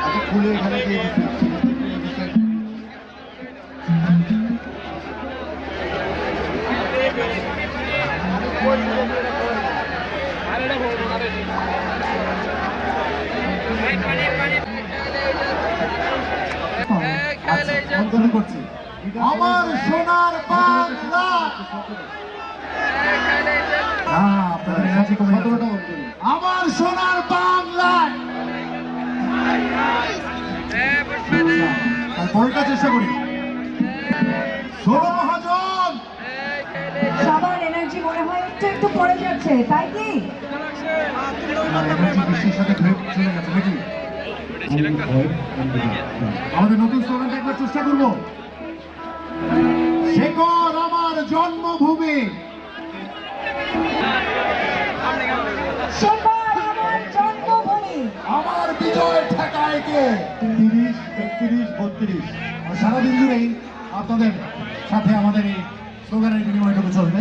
আচ্ছা, খুলে এখানে আমার সোনার বাংলা। আর চেষ্টা করি। শোনো মহাজন! সবার এনার্জি মনে হয় একটু একটু পড়ে যাচ্ছে তাই কি? আমাদের নতুন স্লোগানটা একবার চেষ্টা করব। শেখর আমার জন্মভূমি। সেবার তিরিশ একত্রিশ বত্রিশ। সারাদিন জুড়েই আপনাদের সাথে আমাদের এই স্লোগানের বিনিময়টুকু চলবে।